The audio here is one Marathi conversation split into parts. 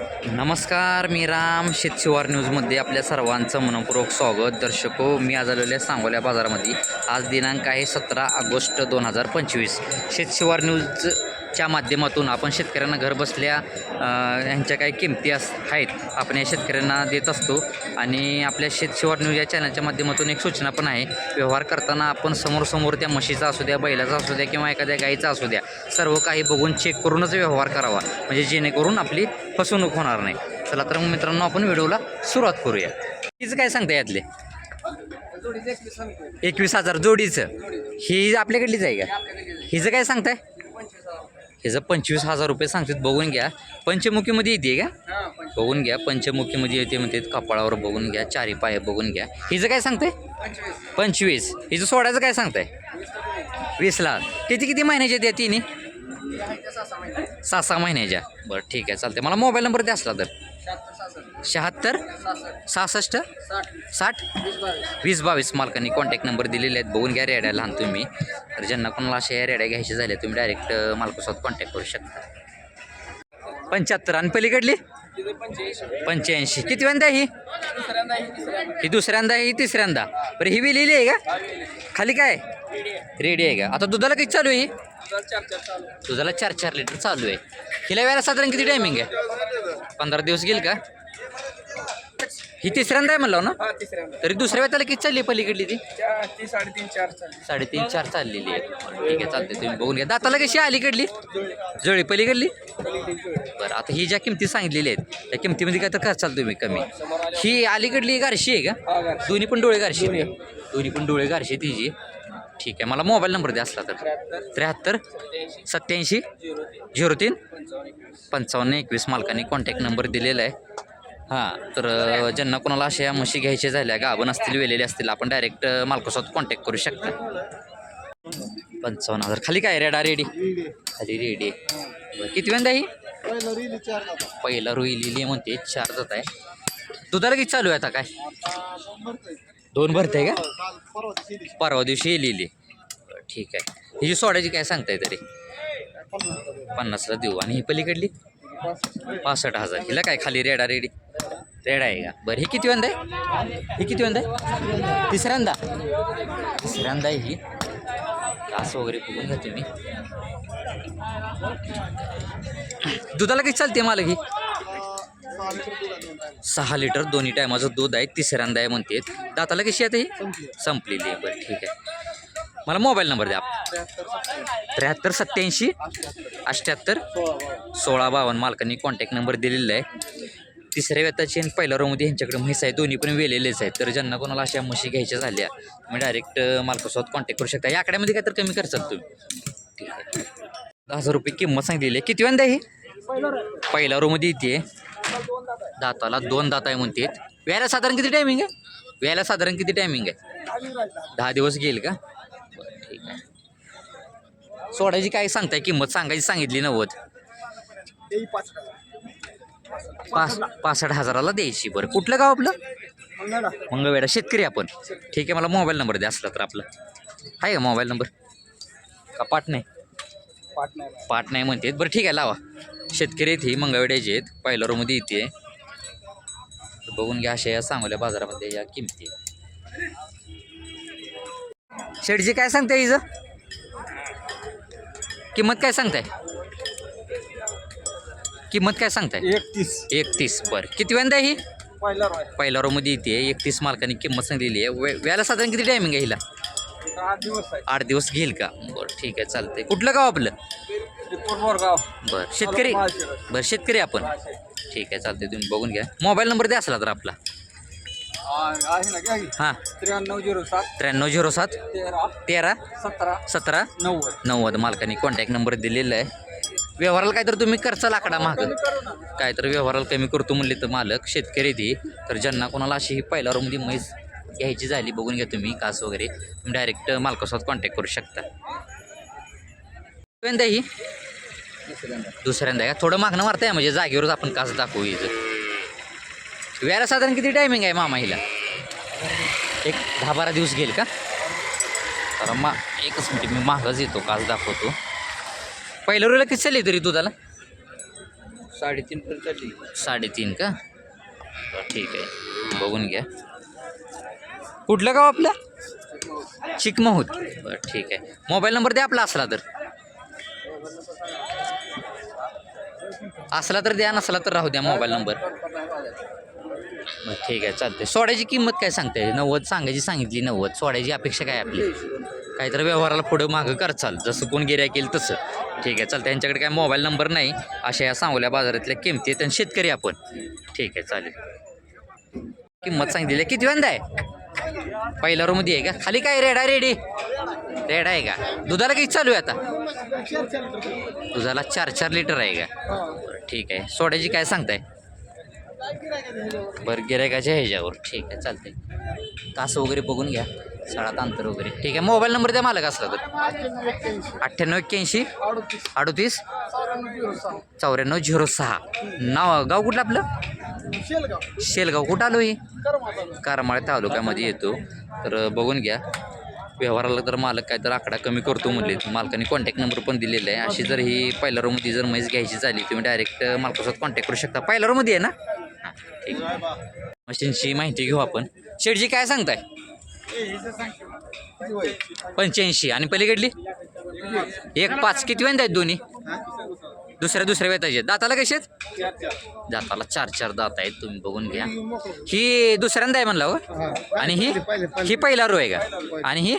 नमस्कार मी राम. शेतशिवार न्यूजमध्ये आपल्या सर्वांचं मनपूर्वक स्वागत. दर्शको मी आज आलेलो आहे सांगोल्या बाजारामध्ये. आज दिनांक आहे सतरा ऑगस्ट दोन हजार पंचवीस. शेतशिवार न्यूज न्यूजच्या माध्यमातून आपण शेतकऱ्यांना घर बसल्या अ, ह्यांच्या काही किमती अस आहेत आपण या शेतकऱ्यांना देत असतो. आणि आपल्या शेतशिवार न्यूज या चॅनलच्या माध्यमातून एक सूचना पण आहे. व्यवहार करताना आपण समोर त्या म्हशीचा असू द्या बैलाचा असू द्या किंवा एखाद्या गाईचा असू द्या सर्व काही बघून चेक करूनच व्यवहार करावा. म्हणजे जेणेकरून आपली फसवणूक होणार नाही. चला तर मग मित्रांनो आपण व्हिडिओला सुरुवात करूया. हिचं काय सांगता यातले? एकवीस हजार जोडीचं. ही आपल्याकडलीच आहे का? हिचं काय सांगताय? हिचं पंचवीस हजार रुपये सांगतात बघून घ्या. पंचमुखीमध्ये येते का? बघून घ्या पंचमुखीमध्ये येते म्हणते कपाळावर बघून घ्या चारी पाय बघून घ्या. हिचं काय सांगताय? पंचवीस. हिचं सोडायचं काय सांगताय? वीस लाख. किती किती महिन्याच्या द्या तिन्ही सहा सहा महिन्याच्या. बरं ठीक आहे चालते मला मोबाईल नंबर द्या असला तर. शहात्तर सहासष्ट साठ वीस बावीस. मालकांनी कॉन्टॅक्ट नंबर दिलेले आहेत. बघून घ्या रेड्या लहान तुम्ही. तर ज्यांना कोणाला अशा या रेड्या घ्यायच्या झाल्या तुम्ही डायरेक्ट मालकासोबत कॉन्टॅक्ट करू शकता. पंच्याहत्तर. आणि पलीकडली? पंच्याऐंशी. किती वेंदा ही? ही दुसऱ्यांदा ही तिसऱ्यांदा. बरं ही बी लिहिली आहे का? खाली काय? रेडी आहे का? आता दुधाला किती चालू आहे दुधाला चार चार लिटर चालू आहे. हिला वेळेला साधारण किती टायमिंग आहे? पंधरा दिवस गेल का? ही तिसऱ्यांदा आहे म्हणलं ना? हा तरी दुसऱ्या वेळेला किती चालली आहे पलीकडली ती? साडेतीन चार साडेतीन चार चाललेली आहे. ठीक आहे चालते तुम्ही बघून घ्या. दाताला कशी अलीकडली? जळी पलीकडली? बरं आता ही ज्या किमती सांगितलेल्या आहेत त्या किमतीमध्ये काय तर खर्च चालतो तुम्ही कमी. ही अलीकडली गारशी आहे का. दोन्ही पण डोळे गारशी? दोन्ही. पण डोळे गारशी तिची. ठीक आहे. मला मोबाईल नंबर द्या असला तर. त्र्याहत्तर सत्याऐंशी झिरो तीन पंचावन्न एकवीस मालकाने कॉन्टॅक्ट नंबर दिलेला आहे. हां तर ज्यांना कोणाला अशा म्हशी घ्यायच्या झाल्या गाभण असतील वेलेले असतील आपण डायरेक्ट मालकासोबत कॉन्टॅक्ट करू शकता. पंचावन्न हजार. खाली काय रेडा रेडी खाली रेडी किती वेंदा ही पहिला रुई लिहिली म्हणते. चार जात आहे. दुधाला किती चालू आहे आता काय? दोन भरते का? परवा दिवशी लिहिली ठीक आहे. हिची सोडायची काय सांगताय तरी? पन्नासला देऊ. आणि ही पलीकडली? पासष्ट हजार. हिला काय खाली रेडा रेडी? रेडा आहे का? बरं ही किती वेंदा आहे? ही किती वेंदा आहे? तिसऱ्यांदा तिसऱ्यांदा आहे ही. असं वगैरे बघून घ्या तुम्ही. दुधाला किती चालते मला ही? सहा लिटर दोन्ही टायमाचं दूध आहे तिसऱ्यांदा आहे म्हणते दाताला कशी आहे आता ही? संपलेली आहे बरं ठीक आहे. मला मोबाईल नंबर द्या. त्र्याहत्तर सत्त्याऐंशी अठ्ठ्याहत्तर सोळा बावन्न. मालकांनी कॉन्टॅक्ट नंबर दिलेला आहे. तिसऱ्या व्यताची आणि पहिल्या रोमध्ये ह्यांच्याकडे म्हैस आहे. दोन्ही पण वेलेलेच आहेत. तर ज्यांना कोणाला अशा म्हशी घ्यायच्या झाल्या तुम्ही डायरेक्ट मालकासोबत कॉन्टॅक्ट करू शकता. या आकड्यामध्ये काय तर कमी करचाल तुम्ही. ठीक आहे. दहा हजार रुपये किंमत सांगितलेली आहे. किती वेळा ही? पहिल्या रोमध्ये येते दाताला दोन दात आहे म्हणते. व्यायला साधारण किती टायमिंग आहे? व्यायला साधारण किती टायमिंग आहे? दहा दिवस घेईल का? ठीक आहे. सोडायची काय सांगताय? किंमत सांगायची सांगितली नव्वद. पाच पासष्ट हजाराला द्यायची. बरं कुठलं गाव आपलं? मंगळवेढा. शेतकरी आपण. ठीक आहे मला मोबाईल नंबर द्या असला तर आपला. आहे का मोबाईल नंबर का पाठ नाही? पाठ नाही. म्हणते. बरं ठीक आहे लावा. शेतकरी ही मंगळवेड्याचे आहेत. पहिल्या रोमध्ये येते बघून घ्या अशा या सांगोल्या बाजारामध्ये या किमती. शेडची काय सांगताय हिचं? किंमत काय सांगताय? किंमत काय सांगताय? एकतीस. एकतीस बरं. किती वेंदा ही? पहिला पहिल्या रोमध्ये येते. एकतीस मालकांनी किंमत सांगितलेली आहे. वे व्याला साधारण किती टायमिंग आहे हिला? आठ दिवस आहे. आठ दिवस घेईल का? बरं ठीक आहे चालतंय. कुठलं गाव आपलं? बोरगाव बरं शेतकरी? बरं शेतकरी आपण. ठीक आहे चालतंय तुम्ही बघून घ्या. मोबाईल नंबर द्या असला तर आपला. आहे ना घ्या की. हां. त्र्याण्णव झिरो सात. त्र्याण्णव झिरो सात. तेरा. तेरा. सतरा. सतरा. नव्वद. नव्वद. मालकांनी कॉन्टॅक्ट नंबर दिलेला आहे. व्यवहाराला काय तर तुम्ही करचाल आकडा महाग काय तर व्यवहाराला कमी करतो म्हणले तर मालक शेतकरी ती. तर ज्यांना कोणाला अशी ही पहिल्या रूममध्ये म्हैस घ्यायची झाली बघून घ्या तुम्ही कास वगैरे. तुम्ही डायरेक्ट मालकासोबत कॉन्टॅक्ट करू शकता. दुसऱ्यांदा ही. दुसऱ्यांदा का थोडं मागणं मारताय म्हणजे जागेवरच आपण कास दाखवू इथं. व्याला साधारण किती टायमिंग आहे मामा हिला? एक दहा बारा दिवस घेईल का? तर मा एकच मिनिट मी मागच येतो काच दाखवतो. पहिल्या रोला किती चालली तरी दुधाला? साडेतीन पर्यंत चालली. साडेतीन का? ठीक आहे. बघून घ्या. कुठलं गाव आपलं? चिकमहूत बरं ठीक आहे. मोबाईल नंबर द्या आपला असला तर. असला तर द्या नसला तर राहू द्या मोबाईल नंबर. ठीक आहे चालते सोड्याची किंमत काय सांगते नव्वद सांगायची सांगितली नव्वद. सोड्याची अपेक्षा काय आपली? काहीतरी व्यवहाराला पुढं मागं करचाल जसं कोण गिऱ्या केलं तसं. ठीक आहे चालतं त्यांच्याकडे काय मोबाईल नंबर नाही अशा या सांगोल्या बाजारातल्या किमती आहेत आणि शेतकरी आपण. ठीक आहे चालेल. किंमत सांगितली किती वेंदा आहे? पहिल्या रूममध्ये आहे का? खाली काय रेडा रेडी? रेडा आहे का? दुधाला किती चालू आहे आता? दुधाला चार चार लिटर आहे का? ठीक आहे. सोड्याची काय सांगताय? बरं गिरायकाच्या ह्याच्यावर. ठीक आहे चालतंय. तास वगैरे बघून घ्या. सळात अंतर वगैरे. ठीक आहे मोबाईल नंबर द्या मालक असला तर. अठ्ठ्याण्णव एक्क्याऐंशी अडतीस चौऱ्याण्णव झिरो सहा. नाव गाव कुठलं आपलं? शेलगाव. कुठं आलो ही? करमाळ तालुक्यामध्ये येतो. तर बघून घ्या. व्यवहाराला तर मालक काय तर आकडा कमी करतो म्हणले. मालकाने कॉन्टॅक्ट नंबर पण दिलेला आहे. अशी जर ही पहिल्या रूममध्ये जर म्हैस घ्यायची झाली तुम्ही डायरेक्ट मालकासोबत कॉन्टॅक्ट करू शकता. पहिल्या रूममध्ये आहे ना? हां ठीक आहे. मशीनची माहिती घेऊ आपण. शेडजी काय सांगताय? पंच्याऐंशी. आणि पलीकडली? एक पाच. किती वेळ आहेत दोन्ही? दुसऱ्या दुसऱ्या वेताचे. दाताला कसे आहेत दाताला चार चार दात आहेत तुम्ही बघून घ्या. ही दुसऱ्यांदा आहे म्हणला हो? आणि ही? ही पहिला रो आहे का? आणि ही?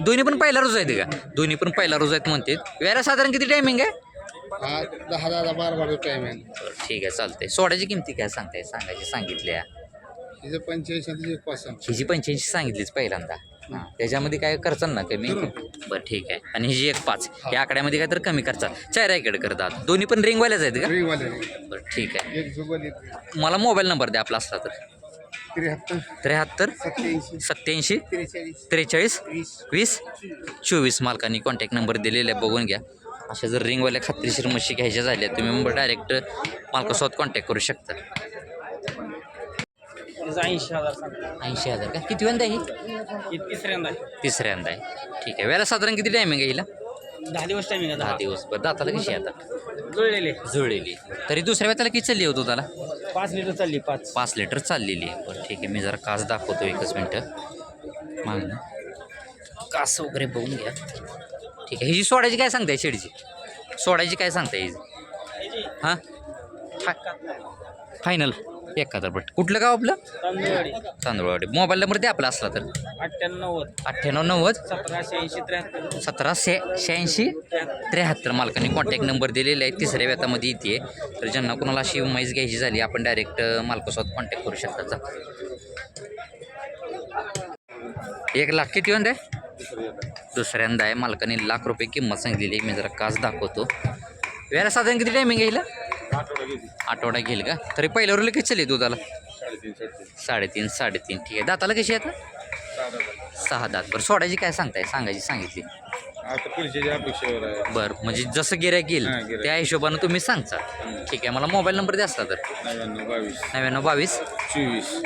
दोन्ही पण पहिला रोज आहेत का? दोन्ही पण पहिला रोज आहेत म्हणते. वेळा साधारण किती टायमिंग आहे? दहा दहा बारा बारा टाइम आहे. बरं, ठीक आहे चालतंय. सोड्याची किमती काय सांगताय? सांगायची सांगितल्या. पंच्याऐंशी पाच हिची पंच्याऐंशी सांगितलीच पहिल्यांदा. त्याच्यामध्ये काय करचाल ना कमी? बरं ठीक आहे. आणि हिची एक पाच या आकड्यामध्ये काय तर कमी करचाल. चार करतात दोन्ही पण रिंगवाल्याच आहेत का? बरं ठीक आहे. मला मोबाईल नंबर द्या आपला असला तर. त्र्याहत्तर. सत्याऐंशी त्रेचाळीस. वीस. वीस? चोवीस मालकांनी कॉन्टॅक्ट नंबर दिलेला आहे बघून घ्या. अशा जर रिंगवाल्या खात्रीशीर म्हशी घ्यायच्या झाल्या तुम्ही डायरेक्ट मालकासोबत कॉन्टॅक्ट करू शकता. ऐंशी हजार सांगतो. ऐंशी हजार का? किती वेळा ही? ही तिसऱ्यांदा आहे. तिसऱ्यांदा आहे. ठीक आहे. वेळेला साधारण किती टायमिंग आहे हिला? दहा दिवस टायमिंग दहा. दिवस. बरं दाताला कशी आहे आता? जुळलेले जुळलेली तरी दुसऱ्या वेळेला किती चालली होतो त्याला पाच लिटर चालली पाच. पाच लिटर चाललेली आहे. बरं ठीक आहे. मी जरा कास दाखवतो एकच मिनटं. मागणं कास वगैरे बघून घ्या. ठीक आहे. हिची सोडायची काय सांगताय शेडची? सोडायची काय सांगताय हिची? हां? फायनल एकाहत्तर बट कुठलं गाव आपलं? तांदूळवाडी. तांदूळवाडी. मोबाईल नंबर द्या आपला असला तर. अठ्ठ्याण्णव. अठ्ठ्याण्णव नव्वद. सतराशे ऐंशी त्र्याहत्तर. शहाऐंशी त्र्याहत्तर मालकांनी कॉन्टॅक्ट नंबर दिलेला आहे तिसऱ्या व्यतामध्ये येते तर ज्यांना कोणाला अशी म्हैस घ्यायची झाली आपण डायरेक्ट मालकासोबत कॉन्टॅक्ट करू शकता जा. एक लाख किती आहे दुसऱ्यांदा आहे. मालकाने लाख रुपये किंमत सांगितलेली आहे. मी जरा कास दाखवतो. वेळा साधारण किती टायमिंग येईल आठवडा घेईल का? तरी पहिल्या रोल किती चालली दुधाला. साडेतीन साडेतीन. ठीक आहे. दाताला कशी आता सहा दात. बरं सोडायची काय सांगताय? सांगायची सांगितली. बरं म्हणजे जसं गिऱ्हाईक येईल. त्या हिशोबानं तुम्ही सांगता. ठीक आहे मला मोबाईल नंबर द्या तर. नव्याण्णव बावीस.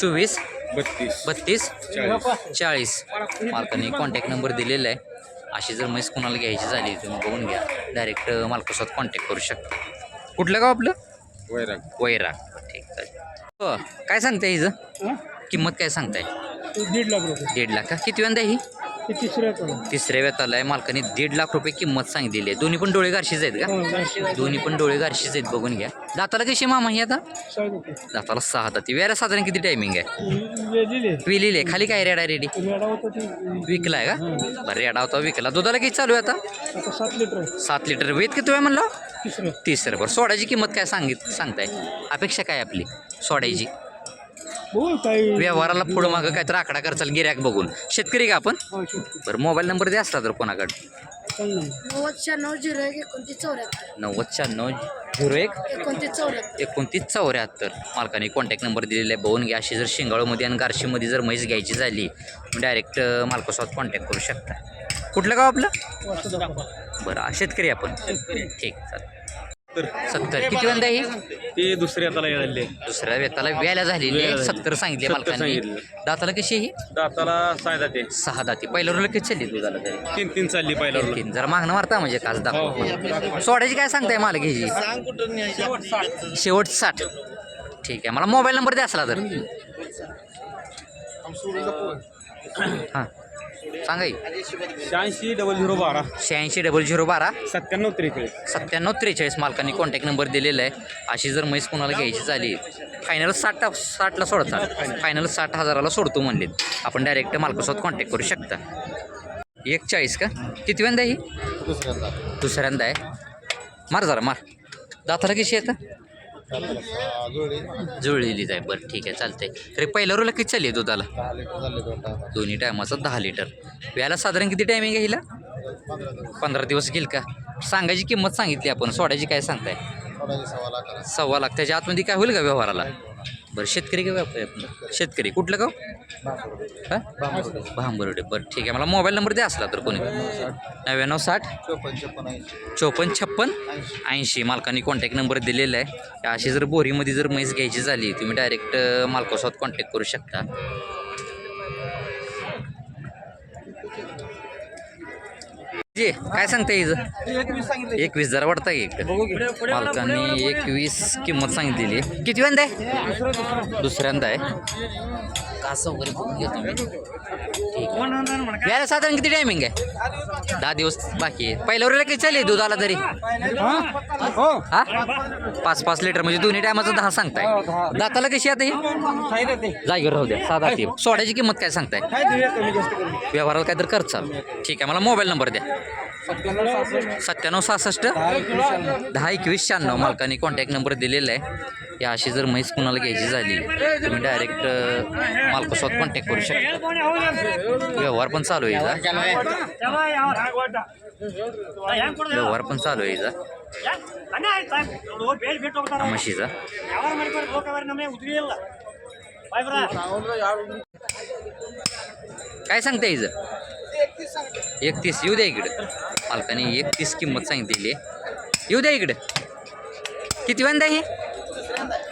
चोवीस. बत्तीस. बत्तीस. चाळीस. चाळीस. मालकाने कॉन्टॅक्ट नंबर दिलेला आहे. अशी जर म्हैस कोणाला घ्यायची झाली तुम्ही बघून घ्या. डायरेक्ट मालकासोबत कॉन्टॅक्ट करू शकता. कुठलं गाव आपलं? वैराग. वैराग. ठीक चालेल. हो काय सांगताय हिचं? किंमत काय सांगताय? दीड लाख रुपये. दीड लाख का? किती वेळा ही? तिसऱ्या तिसऱ्या वेताला आहे. मालकाने दीड लाख रुपये किंमत सांगितलेली आहे. दोन्ही पण डोळे गारशीच आहेत का? दोन्ही पण डोळे गारशीच आहेत. बघून घ्या. दाताला कशी मामा ही आता? दाताला सहा दाती. वेळा साधारण किती टायमिंग आहे? विलेली आहे. खाली काय रेडा रेडी? विकलाय का? बरं रेडा होता विकला. दुधाला किती चालू आहे आता? सात लिटर सात लिटर. वेत किती वेळ म्हणलं? तिसरं. तिसरं. बरं सोडायची किंमत काय सांगित सांगताय? अपेक्षा काय आपली? सोडायची? काही व्यवहाराला पुढं मागं काय तर आकडा करचाल गिऱ्याक बघून. शेतकरी का आपण? बरं मोबाईल नंबर द्या असला तर कोणाकडे. नव्वद शहाण्णव झिरो एक एकोणतीस चौऱ्याहत्तर. नव्वद शहाण्णव झिरो एक एकोणतीस चौऱ्याहत्तर. एकोणतीस चौऱ्याहत्तर. मालकाने कॉन्टॅक्ट नंबर दिलेला आहे बघून घ्या. अशी जर शिंगाळूमध्ये आणि गारशीमध्ये जर म्हैस घ्यायची झाली डायरेक्ट मालकासोबत कॉन्टॅक्ट करू शकता. कुठलं गाव आपलं? बरं शेतकरी आपण. ठीक चालेल. सत्तर. सत्तर. किती वंदा ही? ते दुसऱ्या त्याला झाले. दुसऱ्या वेताला व्यायला झालेली आहे. व्याला झाली. सत्तर सांगितले सत्तर मालकांनी. सांगितले. दाताला कशी आहे ही? दाताला सायदा ते सहा दाती. पहिल्या रोला किती चालली दुधाला तरी. तीन तीन चालली पहिला तीन तीन जरा मागणं मारता म्हणजे काच दाखव. सोडायची काय सांगताय मालक ह्याची शेवट साठ. ठीक आहे. मला मोबाईल नंबर द्या असला तर. हां. सांगा. शहाऐंशी डबल झिरो बारा. शहाऐंशी डबल झिरो बारा. सत्त्याण्णव त्रेचाळीस. सत्त्याण्णव त्रेचाळीस मालकांनी कॉन्टॅक्ट नंबर दिलेला आहे. अशी जर म्हैस कोणाला घ्यायची झाली फायनल साठ साठला सोडतात फायनल साठ हजाराला सोडतो म्हणलेत. आपण डायरेक्ट मालकासोबत कॉन्टॅक्ट करू शकता. एक चाळीस का? किती वेंदा ही? दुसऱ्यांदा. दुसऱ्यांदा आहे. मार जरा मार. दाताला कशी येतं जुळलेलीच आहे. बरं ठीक आहे चालतंय. तरी पहिल्या रोला किती चालली आहे दुधाला? दोन्ही टायमाचं दहा लिटर व्याला साधारण किती टायमिंग आहे हिला? पंधरा दिवस घेईल का? सांगायची किंमत सांगितली आपण. सोडायची काय सांगताय? सव्वा लाख. त्याच्या आतमध्ये काय होईल का व्यवहाराला? बरं शेतकरी का व्यापारी आपण शेतकरी. कुठलं गाव? भांबरोडे. बरं ठीक आहे. मला मोबाईल नंबर द्या असला तर कोणी. नव्याण्णव साठ चोपन्न छप्पन ऐंशी. मालकांनी कॉन्टॅक्ट नंबर दिलेला आहे. अशी जर बोरीमध्ये जर म्हैस घ्यायची झाली तुम्ही डायरेक्ट मालकासोबत कॉन्टॅक्ट करू शकता. जी काय सांगता हिचं एकवीस जरा वाटतं की. इकडं मालकांनी एकवीस किंमत सांगितलेली. किती आहे? दुसऱ्यांदा आहे. कासं वगैरे बघून घ्या तुम्ही ठीक आहे. याला साधारण किती टायमिंग आहे? दहा दिवस बाकी आहे. पहिल्या वेळेला किती चालेल दूध आला तरी. हा. पाच पाच लिटर म्हणजे दोन्ही टायमाचं दहा सांगताय. दाताला कशी आता ही? जागेवर राहू द्या साधा ती सोड्याची किंमत काय सांगताय? व्यवहाराला काय तर करचाल ठीक आहे मला मोबाईल नंबर द्या. सत्त्याण्णव सहासष्ट. दहा एकवीस शहाण्णव. मालकाने कॉन्टॅक्ट नंबर दिलेला आहे. या अशी जर म्हैस कुणाला घ्यायची झाली तुम्ही डायरेक्ट मालकासोबत कॉन्टॅक्ट करू शकता. व्यवहार पण चालू आहे व्यवहार पण चालू आहे म्हशीचा काय सांगता एकतीस येऊ द्या इकडं. मालकाने एकतीस किंमत सांगितलेली आहे. येऊ द्या इकडं. किती वेंदा आहे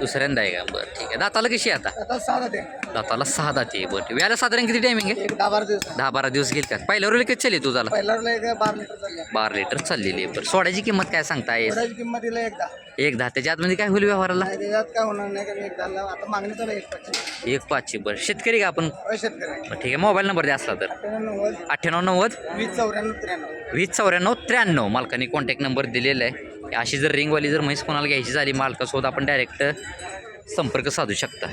दुसऱ्यांदा आहे. का? बरं ठीक आहे. दाताला कशी आहे आता? दाताला सहा दाती बरं व्याला साधारण किती टायमिंग आहे? एक दहा बारा दिवस. दहा बारा दिवस घेईल का पहिल्या रोल किती चालली तुझाला एक बारा लिटर चालले बारा लिटर चाललेली आहे. बरं सोड्याची किंमत काय सांगता आहे किंमत दिला एक दहा. त्याच्या आतमध्ये काय होईल व्यवहाराला? नाही त्याच्यात काय होणार नाही कारण एकदा आता मागणी चालू आहे एक पाचशे. एक पाचशे. बरं शेतकरी का आपण? शेतकरी. ठीक आहे. मोबाईल नंबर द्या असला तर. अठ्ठ्याण्णव नव्वद. अठ्ठ्याण्णव नव्वद? वीस चौऱ्याण्णव त्र्याण्णव. वीस चौऱ्याण्णव त्र्याण्णव. मालकाने कॉन्टॅक्ट नंबर दिलेला आहे. अशी जर रिंगवाली जर म्हैस कोणाला घ्यायची झाली मालकासोबत आपण डायरेक्ट संपर्क साधू शकता.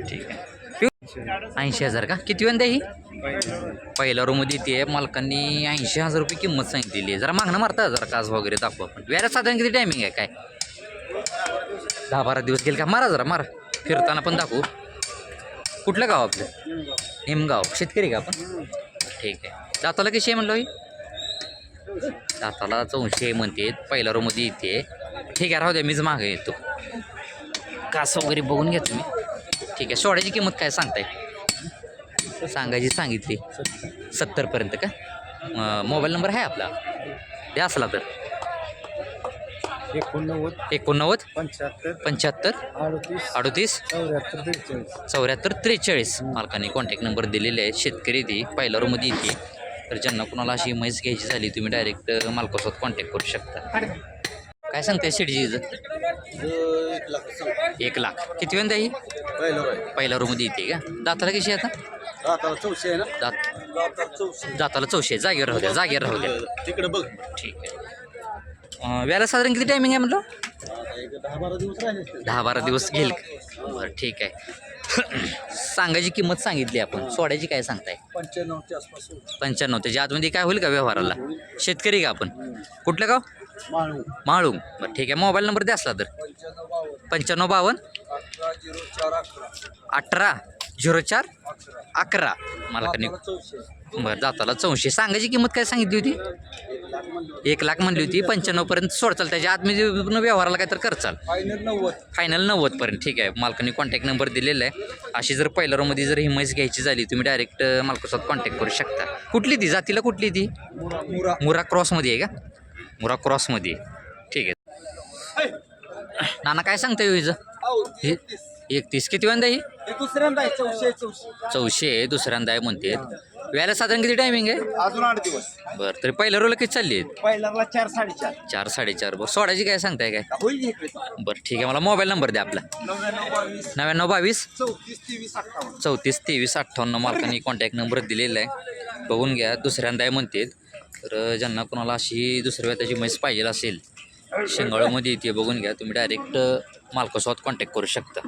ठीक आहे. ऐंशी हजार का? किती वेळ ही? पहिल्या रूममध्ये येते आहे. मालकांनी ऐंशी हजार रुपये किंमत सांगितलेली आहे. जरा मागणं मारता जरा काज वगैरे दाखवू. आपण व्याला साधारण किती टायमिंग आहे? काय? दहा बारा दिवस गेले का? मारा जरा मारा. फिरताना पण दाखवू. कुठलं गाव आपलं? निमगाव शेतकरी का आपण? ठीक आहे. दाताला कशी आहे म्हणलं ही दाताला चौशे म्हणते. पहिल्या रूममध्ये येते ठीक आहे राहू द्या. मीच मागे येतो. कास वगैरे बघून घ्या तुम्ही. ठीक आहे. सोड्याची किंमत काय सांगताय? सांगायची सांगितली. सत्तरपर्यंत का? मोबाईल नंबर आहे आपला? द्या असला तर. एकोणनव्वद एकोणनव्वद पंच्याहत्तर पंच्याहत्तर अडतीस अडतीस चौऱ्याहत्तर त्रेचाळीस. चौऱ्याहत्तर त्रेचाळीस. मालकाने कॉन्टॅक्ट नंबर दिलेले आहे. शेतकरी ती पहिल्या रूममध्ये येते. तर ज्यांना कुणाला अशी म्हैस घ्यायची झाली तुम्ही डायरेक्ट मालकासोबत कॉन्टॅक्ट करू शकता. काय सांगताय शेडजीचं एक लाख. किती वेंदा ही? पहिलं रूममध्ये येते का? दाताला कशी आता? आता चौशे आहे ना? दात चौशे दाताला चौशे जागेवर राहू द्या जागेवर राहू द्या. तिकडे बघ. ठीक आहे. व्याला साधारण किती टायमिंग आहे म्हटलं? दहा बारा दिवस घेईल का? बरं ठीक आहे. सांगायची किंमत सांगितली आपण. सोड्याची काय सांगताय? पंच्याण्णव त्याच्या आतमध्ये काय होईल का व्यवहाराला? शेतकरी का आपण? कुठलं गाव? माळू माळू बरं ठीक आहे. मोबाईल नंबर द्या असला तर. पंच्याण्णव बावन्न. अठरा झिरो चार अकरा. अठरा झिरो चार अकरा मला का चौशे बरं जाताला चौशे. सांगायची किंमत काय सांगितली होती? एक लाख म्हणली होती पंच्याण्णवपर्यंत सोडचाल त्याच्या आतमध्ये पूर्ण व्यवहाराला काय तर करचाल. फायनल नव्वद. फायनल नव्वदपर्यंत ठीक आहे. मालकाने कॉन्टॅक्ट नंबर दिलेला आहे. अशी जर पहिल्या रोमध्ये जर ही म्हैस घ्यायची झाली तुम्ही डायरेक्ट मालकासोबत कॉन्टॅक्ट करू शकता. कुठली ती? जातीला कुठली ती? मुरा मुरा. मुरा क्रॉसमध्ये आहे का? मुरा क्रॉसमध्ये. आहे. ठीक आहे. नाना काय सांगता येऊ हिचं? हे एकतीस. किती वंदा ही? दुसऱ्यांदा आहे चौशे चौशे. चौशे आहे दुसऱ्यांदा आहे म्हणते. व्याला साधारण किती टायमिंग आहे? अजून आठ दिवस. बरं तरी पहिल्या रोला किती चालली आहेत? पहिल्याला चार साडेचार. चार साडेचार. बरं सोडायची काय सांगताय काय? होईल इकडे. बरं ठीक आहे. मला मोबाईल नंबर द्या आपला. नव्याण्णव बावीस. नव्याण्णव बावीस? चौतीस तेवीस अठ्ठावन्न. चौतीस तेवीस अठ्ठावन्न मालकाने कॉन्टॅक्ट नंबर दिलेला आहे. बघून घ्या दुसऱ्यांदा आहे म्हणते. तर ज्यांना कोणाला अशी दुसऱ्या त्याची म्हैस पाहिजे असेल शेंगाळूमध्ये येते बघून घ्या. तुम्ही डायरेक्ट मालकासोबत कॉन्टॅक्ट करू शकता.